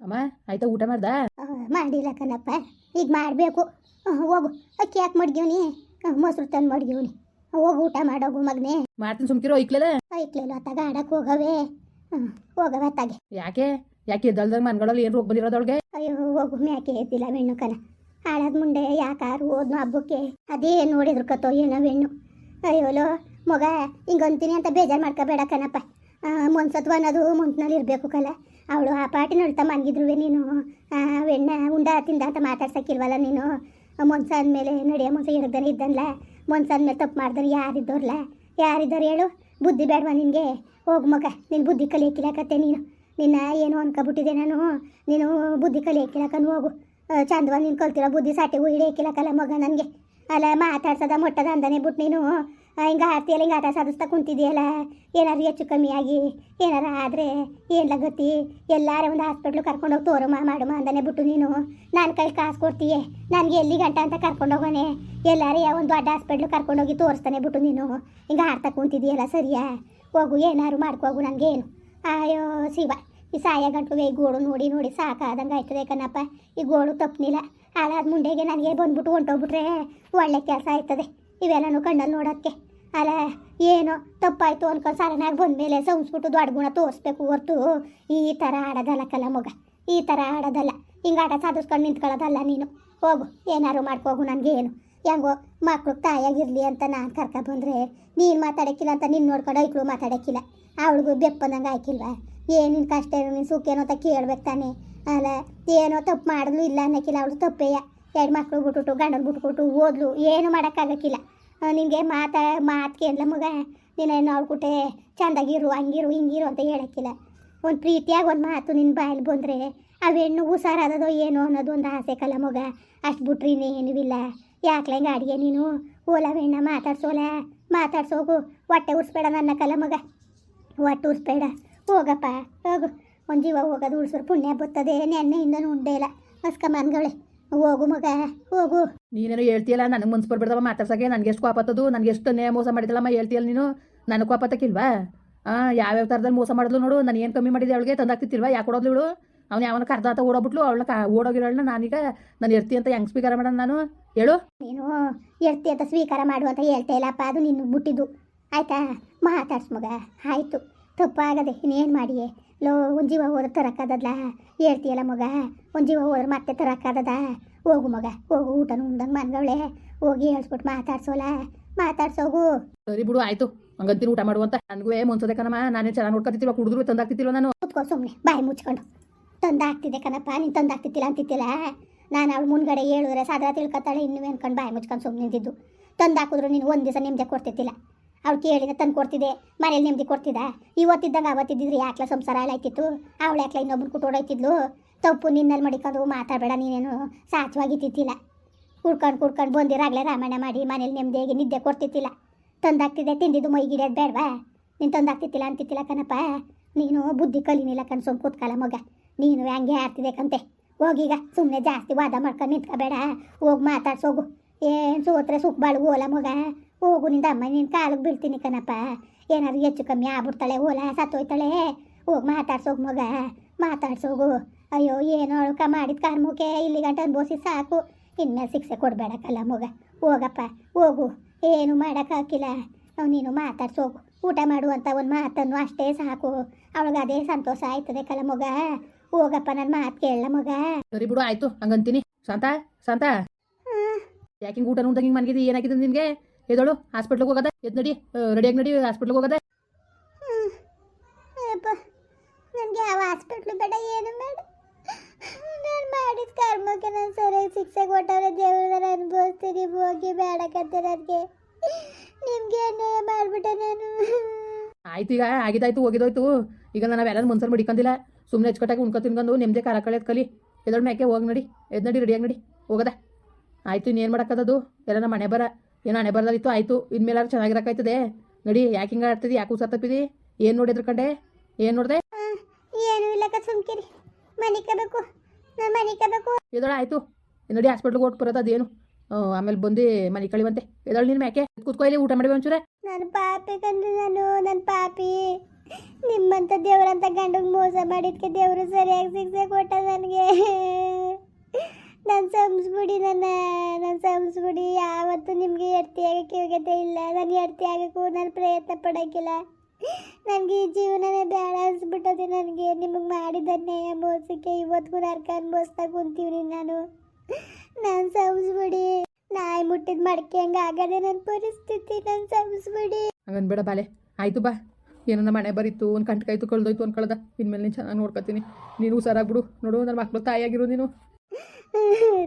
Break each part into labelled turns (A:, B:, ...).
A: ಅಮ್ಮ ಆಯ್ತಾ ಊಟ ಮಾಡ್ದಾ?
B: ಮಾಡಿಲ್ಲ ಕಣಪ್ಪ. ಈಗ ಮಾಡಬೇಕು. ಹೋಗು. ಅಕ್ಕಿ ಯಾಕೆ ಮಡ್ಗಿವ್ನಿ ಮೊಸರು ತಂದು ಮಡ್ಗಿವ್ನಿ ಹೋಗು ಊಟ ಮಾಡೋಗು ಮಗನೇ.
A: ಮಾಡ್ತೀನಿ ಸುಮ್ಕಿರೋ ಐಕ್ಲಲ್ಲ
B: ಐಕ್ಲಲ್ಲ ಅತ್ತಾಗ ಆಡಕ್ಕೆ ಹೋಗವೆ. ಹೋಗವ ಅತ್ತಾಗೆ
A: ಯಾಕೆ? ಯಾಕೆ ಎದ್ದಲ್ದಾಗ ಮನ್ಗಳಲ್ಲಿ ಏನು ರೋಗ ಬಂದಿರೋದೊಳಗೆ
B: ಅಯ್ಯೋ ಹೋಗು ಮ್ಯಾಕೆ ಎದ್ದಿಲ್ಲ ಹೆಣ್ಣು ಕಣ. ಹಾಳಾದ ಮುಂಡೆ ಯಾಕಾರು ಹೋದ್ನು ಹಬ್ಬಕ್ಕೆ. ಅದೇ ನೋಡಿದ್ರು ಕತ್ತೋ ಏನೋ ಹೆಣ್ಣು ಅಯ್ಯೋಲೋ ಮಗ ಹಿಂಗಂತೀನಿ ಅಂತ ಬೇಜಾರು ಮಾಡ್ಕೋಬೇಡ ಕಣಪ್ಪ. ಮೊನ್ಸತ್ವ ಅನ್ನೋದು ಮುಂಟ್ನಲ್ಲಿ ಇರಬೇಕು ಕಲ. ಅವಳು ಆ ಪಾಟಿ ನೋಡ್ತಾ ಮನ್ಗಿದ್ರುವೆ ನೀನು. ಎಣ್ಣೆ ಉಂಡ ತಿಂದ ಅಂತ ಮಾತಾಡ್ಸಕ್ಕಿಲ್ವಲ್ಲ ನೀನು. ಮೊನ್ಸ ಅಂದಮೇಲೆ ನಡೆಯ ಮೊನ್ಸ ಇರೋದನ್ನ ಇದ್ದನ್ಲ. ಮೊನ್ಸ ಅಂದಮೇಲೆ ತಪ್ಪು ಮಾಡಿದ್ರೆ ಯಾರಿದ್ದೋರ್ಲ? ಯಾರಿದ್ದಾರೆ ಹೇಳು? ಬುದ್ಧಿ ಬೇಡವಾ ನಿನಗೆ? ಹೋಗು ಮಗ ನಿನ್ನ ಬುದ್ಧಿ ಕಲಿಯಕ್ಕಿಲ್ಲಕತ್ತೆ ನೀನು. ನಿನ್ನ ಏನು ಅನ್ಕೊಬಿಟ್ಟಿದೆ ನಾನು. ನೀನು ಬುದ್ಧಿ ಕಲಿಯಕ್ಕಿಲ್ಲಕನು ಹೋಗು. ಚಂದವ ನೀನು ಕಲ್ತಿರೋ ಬುದ್ಧಿ ಸಾಟಿಗೂ ಹಿಡಿಯಕ್ಕಿಲ್ಲಕಲ್ಲ ಮಗ ನನಗೆ. ಅಲ್ಲ, ಮಾತಾಡ್ಸದ ಮೊಟ್ಟದ ಅಂದನೆ ಬಿಟ್ಟು ನೀನು. ಹಿಂಗೆ ಆಡ್ತೀಯಲ್ಲ ಹಿಂಗೆ ಆಟ ಸಾಧಿಸ್ತಾ ಕುಂತಿದೆಯಲ್ಲ? ಏನಾರು ಹೆಚ್ಚು ಕಮ್ಮಿ ಆಗಿ ಏನಾರ ಆದರೆ ಏನು ಗತಿ ಎಲ್ಲಾರ ಒಂದು ಹಾಸ್ಪಿಟ್ಲು ಕರ್ಕೊಂಡೋಗಿ ತೋರಮ್ಮ ಮಾಡಮ್ಮ ಅಂದನೆ ಬಿಟ್ಟು ನೀನು. ನಾನು ಕೈ ಕಾಸು ಕೊಡ್ತೀಯೆ. ನನಗೆ ಎಲ್ಲಿ ಗಂಟ ಅಂತ ಕರ್ಕೊಂಡೋಗೋನೆ ಎಲ್ಲಾರು ಯಾವ ಒಂದು ದೊಡ್ಡ ಹಾಸ್ಪಿಟ್ಲು ಕರ್ಕೊಂಡೋಗಿ ತೋರಿಸ್ತಾನೆ ಬಿಟ್ಟು ನೀನು. ಹಿಂಗೆ ಆಡ್ತಾ ಕುಂತಿದೆಯಲ್ಲ ಸರಿಯಾ? ಹೋಗು ಏನಾರು ಮಾಡ್ಕೋಗು ನನಗೇನು ಅಯ್ಯೋ, ಶಿವ. ಈ ಸಾಯ ಗಂಟು ಈ ಗೋಡು ನೋಡಿ ನೋಡಿ ಸಾಕಾದಂಗೆ ಆಯ್ತದೆ ಕಣಪ್ಪ ಈ ಗೋಡು ತಪ್ಪನಿಲ್ಲ ಹಾಳಾದ ಮುಂಡೆಗೆ ನನಗೆ ಬಂದ್ಬಿಟ್ಟು ಹೊಂಟೋಗ್ಬಿಟ್ರೆ ಒಳ್ಳೆ ಕೆಲಸ ಆಯ್ತದೆ. ಇವೆಲ್ಲನೂ ಕಣ್ಣಲ್ಲಿ ನೋಡೋಕ್ಕೆ ಅಲ್ಲ ಏನು ತಪ್ಪಾಯ್ತು ಅನ್ಕೊಂಡು ಸರನಾಗಿ ಬಂದಮೇಲೆ ಸಂಸ್ಬಿಟ್ಟು ದೊಡ್ಡ ಗುಣ ತೋರಿಸ್ಬೇಕು ಹೊರ್ತು. ಈ ಥರ ಆಡೋದಲ್ಲ ಕಲ ಮಗ ಈ ಥರ ಆಡೋದಲ್ಲ. ಹಿಂಗೆ ಆಟ ಸಾಧಿಸ್ಕೊಂಡು ನಿಂತ್ಕೊಳ್ಳೋದಲ್ಲ ನೀನು. ಹೋಗು, ಏನಾರು ಮಾಡ್ಕೋಗು ನನಗೆ ಏನು ಹೆಂಗೋ, ಮಕ್ಳು ತಾಯಾಗಿರ್ಲಿ ಅಂತ ನಾನು ಕರ್ಕ ಬಂದರೆ ನೀನು ಮಾತಾಡೋಕ್ಕಿಲ್ಲ ಅಂತ ನಿನ್ನ ನೋಡ್ಕೊಂಡು ಐಕ್ಳು ಮಾತಾಡೋಕ್ಕಿಲ್ಲ. ಅವಳಿಗೂ ಬೆಪ್ಪಂದಂಗೆ ಆಯ್ಕಿಲ್ವಾ ಏನಿನ ಕಷ್ಟ ಏನು ನಿನ್ನ ಸುಖ ಏನೋ ಅಂತ ಕೇಳ್ಬೇಕು ತಾನೆ? ಅಲ್ಲ ಏನೋ ತಪ್ಪು ಮಾಡಿದ್ಲು ಇಲ್ಲ ಅನ್ನೋಕ್ಕಿಲ್ಲ, ಅವಳು ತಪ್ಪೇಯ. ಎರಡು ಮಕ್ಳು ಬಿಟ್ಬಿಟ್ಟು, ಗಂಡನ ಬಿಟ್ಬಿಟ್ಟು ಓದ್ಲು, ಏನು ಮಾಡೋಕ್ಕಾಗಕ್ಕಿಲ್ಲ. ನಿನಗೆ ಮಾತಾ ಮಾತು ಕೇಳಲ್ಲ ಮಗ. ನೀನೇನು ಅವಳು ಕುಟ್ಟೆ ಚಂದಾಗಿರು, ಹಂಗಿರು, ಹಿಂಗಿರು ಅಂತ ಹೇಳೋಕ್ಕಿಲ್ಲ. ಒಂದು ಪ್ರೀತಿಯಾಗಿ ಒಂದು ಮಾತು ನಿನ್ನ ಬಾಯಲ್ಲಿ ಬಂದರೆ ಅವೆಣ್ಣು ಹುಷಾರಾದದೋ ಏನೋ ಅನ್ನೋದು ಒಂದು ಆಸೆ ಕಲ ಮಗ. ಅಷ್ಟು ಬಿಟ್ರಿ ಇನ್ನೇನೂ ಇಲ್ಲ ಯಾಕ್ಲೆ ಅಡುಗೆ ನೀನು? ಓಲವೆಣ್ಣ ಮಾತಾಡ್ಸೋಲ? ಮಾತಾಡ್ಸೋಗು. ಹೊಟ್ಟೆ ಉರ್ಸ್ಬೇಡ ನನ್ನ ಕಲ ಮಗ. ಹೊಟ್ಟೆ ಉರ್ಸ್ಬೇಡ. ಹೋಗಪ್ಪ, ಹೋಗು. ಒಂದು ಜೀವ ಹೋಗೋದು ಉಳ್ಸೋರು ಪುಣ್ಯ ಬರ್ತದೆ. ನೆನ್ನೆಯಿಂದ ಉಂಡೇ ಇಲ್ಲ. ಮನ್ಗವಳೆ ಹೋಗು ಮಗ ಹೋಗು.
A: ನೀನೇನು ಹೇಳ್ತೀಯಲ್ಲ? ನನಗೆ ಮನ್ಸು ಬರ್ಬಿಡ್ದವ ಮಾತಾಡ್ಸಕ್ಕೆ ನನಗೆ ಎಷ್ಟು ಕೋಪತ್ತದು ನನಗೆ ಎಷ್ಟು ನೇ ಮೋಸ ಮಾಡಿದಲ್ಲಮ್ಮ ಹೇಳ್ತೀಯಲ್ಲ ನೀನು? ನನಗೆ ಕೋಪತ್ತಕ್ಕಿಲ್ವಾ ಹಾಂ ಯಾವ್ಯಾವ ಥರದಲ್ಲಿ ಮೋಸ ಮಾಡಿದ್ಲು ನೋಡು ನಾನು ಏನು ಕಮ್ಮಿ ಮಾಡಿದೆ ಅವಳಿಗೆ ತಂದಾಗ್ತಿತ್ತಿಲ್ವಾ ಯಾಕೆ ಕೊಡೋದ್ಲು ಇವಳು? ಅವ್ನು ಯಾವನ ಕರ್ದ ಅಂತ ಓಡೋಗ್ಬಿಟ್ಲು ಅವಳ ಕಾ ಓಡೋಗಿರೋಳನ್ನ ನಾನೀಗ ನಾನು ಇರ್ತಿ ಅಂತ ಹೆಂಗೆ ಸ್ವೀಕಾರ ಮಾಡೋಣ ನಾನು? ಹೇಳು.
B: ನೀನು ಎರ್ತಿ ಅಂತ ಸ್ವೀಕಾರ ಮಾಡು ಅಂತ ಹೇಳ್ತಾ ಇಲ್ಲಪ್ಪ ಅದು ನಿನ್ನ ಬಿಟ್ಟಿದ್ದು ಆಯ್ತಾ? ಮಾತಾಡ್ಸ್ ಮಗ ಆಯಿತು. ತಪ್ಪಾಗದೆ ಇನ್ನೇನು ಮಾಡಿಯೇ? ಲೋ ಒಂದು ಜೀವ ಹೋದ್ರೆ ತರಕ್ಕಾದದ್ಲ ಹೇಳ್ತೀಯಲ್ಲ ಮಗ. ಒಂದು ಜೀವ ಹೋದ್ರೆ ಮತ್ತೆ ತರಕ್ಕಾದದ ಹೋಗು ಮಗ ಹೋಗು ಊಟ ಉಂದಂಗೆ ಮನ್ಗವಳೆ ಹೋಗಿ ಹೇಳ್ಸ್ಬಿಟ್ಟು ಮಾತಾಡ್ಸೋಲ. ಮಾತಾಡ್ಸೋಗು.
A: ಸರಿ ಬಿಡು ಆಯ್ತು. ಹಂಗಂತೀನಿ ಊಟ ಮಾಡುವಂತ ನನಗೂ ಮುನ್ಸದೆ ಕಣಮ್ಮ ನಾನೇ ಚೆನ್ನಾಗಿ ನೋಡ್ಕೊತಿಲ್ವ ಕುಡಿದ್ರು ತಂದಾಗ್ತಿತ್ತಿಲ್ವ ನಾನು?
B: ಕೂತ್ಕೋ ಸುಮ್ಮನೆ ಬಾಯಿ ಮುಚ್ಕೊಂಡು. ತಂದಾಗ್ತಿದೆ ಕಣಪ್ಪ ನೀನು ತಂದಾಗ್ತಿತ್ತಿಲ್ಲ ಅಂತಿತ್ತಿಲ್ಲ? ನಾನು ಅವಳು ಮುಂದ್ಗಡೆ ಹೇಳಿದ್ರೆ ಸಾದ್ರ ತಿಳ್ಕೊತಾಳೆ ಇನ್ನೂ ಅನ್ಕೊಂಡು ಬಾಯಿ ಮುಚ್ಕೊಂಡು ಸುಮ್ಮನೆ ನಿಂತಿದ್ದು. ತಂದಾಕಿದ್ರು ನೀನು ಒಂದು ದಿವಸ ನೆಮ್ಮದಿ ಕೊಡ್ತಿತ್ತಿಲ್ಲ. ಅವ್ಳು ಕೇಳಿದ, ತಂದು ಕೊಡ್ತಿದ್ದೆ. ಮನೇಲಿ ನೆಮ್ಮದಿ ಕೊಡ್ತಿದ್ದ. ಇವತ್ತಿದ್ದಂಗೆ ಅವತ್ತಿದ್ದಿದ್ರೆ ಯಾಕ್ಲ ಸಂಸಾರ ಆಯ್ತಿತ್ತು? ಅವಳು ಯಾಕ್ಲ ಇನ್ನೊಬ್ಬನ ಕುಟ್ಟೋಡೈತಿದ್ಲು ತಪ್ಪು ನಿನ್ನಲ್ಲಿ ಮಡಿಕೊಂಡು ಮಾತಾಡಬೇಡ ನೀನೇನು. ಸಾಚವಾಗಿತ್ತಿತ್ತಿಲ್ಲ ಕುಡ್ಕೊಂಡು ಕುಡ್ಕೊಂಡು ಬಂದಿರಾಗಲೇ ರಾಮಾಯಣ ಮಾಡಿ, ಮನೇಲಿ ನೆಮ್ಮದಿಯಾಗಿ ನಿದ್ದೆ ಕೊಡ್ತಿತ್ತಿಲ್ಲ ತಂದಾಗ್ತಿದ್ದೆ ತಿಂದಿದ್ದು ಮೈಗಿಡೋದು ಬೇಡವಾ? ನೀನು ತಂದಾಗ್ತಿತ್ತಿಲ್ಲ ಅಂತಿತ್ತಿಲ್ಲ ಕಣಪ್ಪ. ನೀನು ಬುದ್ಧಿ ಕಲಿನಿಲ್ಲ ಕಣ್ ಸುಮ್ ಕೂತ್ಕಲ್ಲ ಮಗ. ನೀನು ಹಂಗೆ ಕಂತೆ? ಹೋಗೀಗ ಸುಮ್ಮನೆ ಜಾಸ್ತಿ ವಾದ ಮಾಡ್ಕೊಂಡು ನಿಂತ್ಕೋಬೇಡ. ಹೋಗಿ ಮಾತಾಡ್ಸೋಗು. ಏನು ಸೋತ್ರೆ ಸುಖ ಬಾಳು ಓಲ ಮಗ. ಹೋಗು ನಿಂದ ಅಮ್ಮ ನಿನ್ನ ಕಾಲಿಗೆ ಬೀಳ್ತೀನಿ ಕಣಪ್ಪ. ಏನಾದ್ರು ಹೆಚ್ಚು ಕಮ್ಮಿ ಆಗ್ಬಿಡ್ತಾಳೆ ಓಲ ಸತ್ತೋಯ್ತಾಳೆ. ಹೋಗಿ ಮಾತಾಡ್ಸೋಗು ಮಗ ಮಾತಾಡ್ಸೋಗು ಅಯ್ಯೋ ಏನೋ ಅಳ್ಕ ಮಾಡಿದ ಮುಖೇ ಇಲ್ಲಿ ಗಂಟ ಅನ್ಬೋಸಿ ಸಾಕು. ಇನ್ಮೇಲೆ ಶಿಕ್ಷೆ ಕೊಡಬೇಡಕ್ಕಲ್ಲ ಮಗ. ಹೋಗಪ್ಪ ಹೋಗು. ಏನು ಮಾಡೋಕ್ಕಾಗಿಲ್ಲ ನೀನು ಮಾತಾಡ್ಸೋಗು ಊಟ ಮಾಡುವಂಥ ಒಂದು ಮಾತನ್ನು ಅಷ್ಟೇ ಸಾಕು. ಅವಳಿಗೆ ಅದೇ ಸಂತೋಷ ಆಯ್ತದೆ ಕಲ ಮಗ. ಹೋಗಪ್ಪ ನನ್ನ ಮಾತು ಕೇಳಲ್ಲ ಮಗ.
A: ಸರಿ ಬಿಡು ಆಯ್ತು. ಹಂಗಂತೀನಿ. ಶಾಂತ ಶಾಂತ. ಯಾಕೆ ಊಟ ನೋಡ್ದಂಗೆ ಮನ್ಗಿದ್ದು ಏನಾಗಿದೆ ನಿನಗೆ? ಎದಳು ಹಾಸ್ಪಿಟ್ಲಿಗೆ ಹೋಗದ. ಎದ್ ನಡಿ ರೆಡಿಯಾಗಿ ನಡಿ ಹಾಸ್ಪಿಟ್ಲಿಗೆ ಹೋಗೋದ.
B: ನನಗೆ ಯಾವ ಹಾಸ್ಪಿಟ್ಲು ಬೇಡ ಏನು ಬೇಡ. ನಾನು ಮಾಡಿದ ಕರ್ಮಕ್ಕೆ ನಾನು ಸರಿಯಾಗಿ ಶಿಕ್ಷೆ ಕೊಟ್ಟವ್ರೆ ದೇವ್ರನ್ನ ಅನುಭವಿಸ್ತೀನಿ ಹೋಗಿ ಬೇಡಕತ್ತೆ ನನಗೆ. ನಿಮಗೆ ಅನ್ಯಾಯ ಮಾಡಿಬಿಟ್ಟೆ ನಾನು.
A: ಆಯ್ತು ಈಗ ಆಗಿದಾಯ್ತು ಹೋಗಿದೋಯ್ತು ಈಗ ನಾನು ಅವೆಲ್ಲ ಮನ್ಸರ್ ಮಡಿಕಂದಿಲ್ಲ. ಸುಮ್ಮನೆ ಹಚ್ಕಟ್ಟಾಗಿ ಉಣ್ಕೊ ತಿನ್ಕೊಂಡು ನಿಮ್ಮದೇ ಕಳೆ ಕಲಿ. ಎದಳು ಮ್ಯಾಕೆ ಹೋಗಿ ನಡಿ. ಎದ್ ನಡಿ ರೆಡಿಯಾಗಿ ನಡಿ. ಹೋಗದ. ಆಯ್ತು ಇನ್ನೇನು ಮಾಡೋಕ್ಕದದು ಎಲ್ಲ ನಮ್ಮ ಮನೆ ಬರ. ಏನೋ ಹಣೆ ಬರ್ದಾಗಿತ್ತು ಆಯಿತು ಇನ್ಮೇಲಾರು ಚೆನ್ನಾಗಿರಕ್ಕಾಯ್ತದೆ ನಡಿ ಯಾಕೆ ಹಿಂಗೆ ಆಡ್ತಿದ್ದಿ ಯಾಕೆ ತಪ್ಪಿದಿ ಏನು ನೋಡಿದ್ರ ಕಂಡೆ ಏನು ನೋಡಿದೆ?
B: ಏನು ಇಲ್ಲ ಸುಮ್ಕಿರಿ. ಮನೆ ಕಬೇಕು ನಾನು ಮನೆ ಕಬೇಕು
A: ಎದಳ ಆಯಿತು. ನೋಡಿ ಹಾಸ್ಪಿಟ್ಲ್ಗೆ ಓಟ್ ಬರೋದು ಅದೇನು. ಆಮೇಲೆ ಬಂದು ಮನೆ ಕಳಿವಂತೆ. ಎದಳು ನಿನ್ನ ಮ್ಯಾಕೆ? ಕೂತ್ಕೊಯ್ಲಿ ಊಟ ಮಾಡಿ ಒಂಚೂರೆ.
B: ನಾನು ಪಾಪಿ ಕಂದು ನಾನು ನನ್ನ ಪಾಪಿ. ನಿಮ್ಮಂತ ದೇವರಂತ ಗಂಡಗ್ ಮೋಸ ಮಾಡಿದ್ಕೆ ದೇವರು ಸರಿಯಾಗಿ ಸಿಗ್ಸೆ ಕೊಟ್ಟ ನನಗೆ. ನಾನು ಸಂಸ್ಬಿಡಿ ನನ್ನ ನಾನು ಸಂಸ್ಬಿಡಿ ಯಾವತ್ತೂ ನಿಮಗೆ ಎಡ್ತಿ ಆಗಕ್ಕೆ ಯೋಗ್ಯತೆ ಇಲ್ಲ. ನಾನು ಆಗಕ್ಕೂ ನಾನು ಪ್ರಯತ್ನ ಪಡೋಕ್ಕಿಲ್ಲ. ನನಗೆ ಈ ಜೀವನನೇ ಬೇಡ ಅನ್ಸ್ಬಿಟ್ಟದೆ ನನಗೆ. ನಿಮಗೆ ಮಾಡಿದ್ದನ್ನೇ ಮೋಸಕ್ಕೆ ಇವತ್ತಿಗೂ ನರ್ಕ ಅನ್ಭವಿಸ್ತಾ ಕುಂತೀವ್ರಿ ನಾನು. ನಾನು ಸಂಸ್ಬಿಡಿ ನಾಯಿ ಮುಟ್ಟಿದ ಮಡಕೆ ಹಂಗೆ ಆಗದೆ ನನ್ನ ಪರಿಸ್ಥಿತಿ ನಾನು ಸಂಸ್ಬಿಡಿ
A: ಹಂಗನ್ ಬೇಡ ಬಾಲೆ. ಆಯ್ತು ಬಾ. ಏನನ್ನ ಮನೆ ಬರೀತು, ಒಂದು ಕಂಟ್ಕಾಯ್ತು ಕಳ್ದೋಯ್ತು ಅನ್ಕೊಳ್ದ. ಇನ್ಮೇಲೆ ನೀನು ಚೆನ್ನಾಗಿ ನೋಡ್ಕೊತೀನಿ. ನೀನು ಹುಷಾರಾಗ್ಬಿಡು ನೋಡು ನನ್ನ ಮಕ್ಕಳು ತಾಯಿಯಾಗಿರು ನೀನು.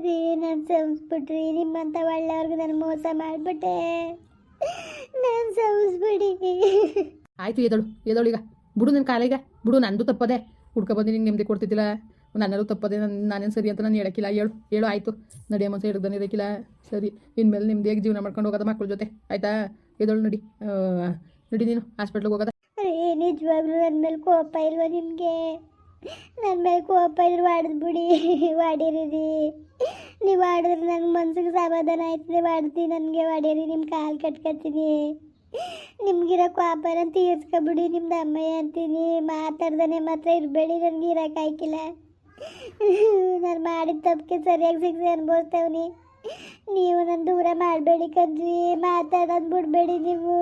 B: ರೀ ನಾನು ಸಂಸ್ಬಿಟ್ರಿ ನಿಮ್ಮಂತ ಒಳ್ಳೆಯವ್ರಿಗೆ ನಾನು ಮೋಸ ಮಾಡಿಬಿಟ್ಟೆ. ನಾನು ಸಂಸ್ಬಿಡಿ.
A: ಆಯಿತು ಎದಳು ಎದಳು ಈಗ. ಬಿಡು ನನ್ನ ಕಾಲೀಗ ಬಿಡು ನಂದು ತಪ್ಪದೆ. ಹುಡ್ಕೊ ಬಂದು ನಿಂಗೆ ನೆಮ್ಮದಿ ಕೊಡ್ತಿದ್ದಿಲ್ಲ. ನನ್ನಲ್ಲೂ ತಪ್ಪದೆ ನಾನು ನಾನೇನು ಸರಿ ಅಂತ ನಾನು ಹೇಳಕ್ಕಿಲ್ಲ. ಹೇಳು ಹೇಳು ಆಯಿತು. ನಡೆಯ ಮನಸ್ಸು ಹಿಡ್ದಾನೆ ಇರೋಕ್ಕಿಲ್ಲ. ಸರಿ ಇನ್ಮೇಲೆ ನಿಮ್ದೇಗೆ ಜೀವನ ಮಾಡ್ಕೊಂಡು ಹೋಗೋದ ಮಕ್ಕಳ ಜೊತೆ. ಆಯಿತಾ? ಎದಳು ನಡಿ. ನಡಿ ನೀನು ಹಾಸ್ಪಿಟ್ಲಿಗೆ ಹೋಗೋದ.
B: ನಿಜವಾಗ್ಲೂ ನನ್ನ ಮೇಲೆ ಕೋಪ ಇಲ್ವಾ ನಿಮಗೆ? ನನ್ನ ಮೇಲೆ ಕೋಪ ಇದ್ರೆ ಹೊಡೆದ್ಬಿಡಿ ಹೊಡೀರಿ ನೀವು ಆಡಿದ್ರೆ ನನ್ನ ಮನ್ಸಿಗೆ ಸಮಾಧಾನ ಆಯ್ತದೆ ಹೊಡ್ದು ನನಗೆ ಹೊಡೀರಿ ನಿಮ್ಮ ಕಾಲು ಕಟ್ಕೊತೀನಿ. ನಿಮ್ಗಿರೋ ಕೋಪನ ತೀರ್ಸ್ಕೊಬಿಡಿ, ನಿಮ್ದು ಅಮ್ಮಯ್ಯ ಅಂತೀನಿ. ಮಾತಾಡ್ದಾನೆ ಮಾತ್ರ ಇರಬೇಡಿ, ನನಗೆ ಇರೋಕ್ಕಾಯ್ಕಿಲ್ಲ ನಾನು ಮಾಡಿದ ತಪ್ಪಿಗೆ ಸರಿಯಾಗಿ ಶಿಕ್ಷೆ ಅನ್ಭವಿಸ್ತೇವ್ನಿ. ನೀವು ನನ್ನ ದೂರ ಮಾಡಬೇಡಿ ಕದ್ವಿ ಮಾತಾಡೋದು ಬಿಡಬೇಡಿ ನೀವು.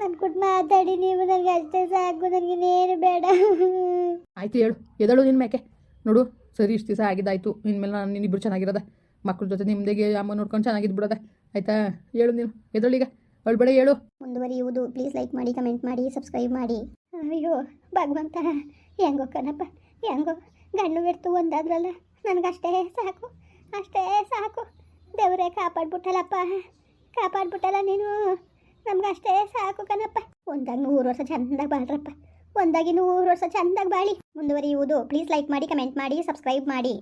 B: ನನ್ನ ಕೊಟ್ಟು ಮಾತಾಡಿ ನೀವು ನನಗೆ ಅಷ್ಟೇ ಸಾಕು ನನಗಿನ್ನೇನು ಬೇಡ.
A: ಆಯ್ತು ಹೇಳು ಎದಳು ನಿನ್ನ ಮೇಕೆ ನೋಡು ಸರಿ ಇಷ್ಟು ದಿವಸ ಆಗಿದ್ದಾಯ್ತು. ಇನ್ಮೇಲೆ ನಾನು ನಿನ್ನಿಬ್ರು ಚೆನ್ನಾಗಿರೋದ. ಮಕ್ಳ ಜೊತೆ ನಿಮ್ದೇ ಅಮ್ಮ ನೋಡ್ಕೊಂಡು ಚೆನ್ನಾಗಿದ್ದು ಬಿಡೋದ. ಆಯಿತಾ? ಹೇಳು ನೀನು ಎದಳೀಗ ಅಳ್ಬೇಡ ಹೇಳು.
B: ಮುಂದುವರಿಯುವುದು. ಪ್ಲೀಸ್ ಲೈಕ್ ಮಾಡಿ ಕಮೆಂಟ್ ಮಾಡಿ ಸಬ್ಸ್ಕ್ರೈಬ್ ಮಾಡಿ. ಅಯ್ಯೋ ಭಗವಂತ ಹೆಂಗೋ ಕಣಪ್ಪ ಹೆಂಗೋ ಗಂಡು ಬಿಡ್ತು ಒಂದಾದ್ರಲ್ಲ. ನನಗಷ್ಟೇ ಸಾಕು ಅಷ್ಟೇ ಸಾಕು. ದೇವರೇ ಕಾಪಾಡ್ಬಿಟ್ಟಲ್ಲಪ್ಪ ಕಾಪಾಡ್ಬಿಟ್ಟಲ್ಲ ನೀನು. ನಮ್ಗಷ್ಟೇ ಸಾಕು ಕಣಪ್ಪ. ಒಂದಾಗ ನೂರು ವರ್ಷ ಚಂದಾಗಿ ಬಾಳ್ರಪ್ಪ. ಒಂದಾಗಿ ನೂರು ವರ್ಷ ಚಂದಾಗಿ ಬಾಳಿ. ಮುಂದುವರಿಯುವುದು ಪ್ಲೀಸ್ ಲೈಕ್ ಮಾಡಿ ಕಮೆಂಟ್ ಮಾಡಿ ಸಬ್ಸ್ಕ್ರೈಬ್ ಮಾಡಿ.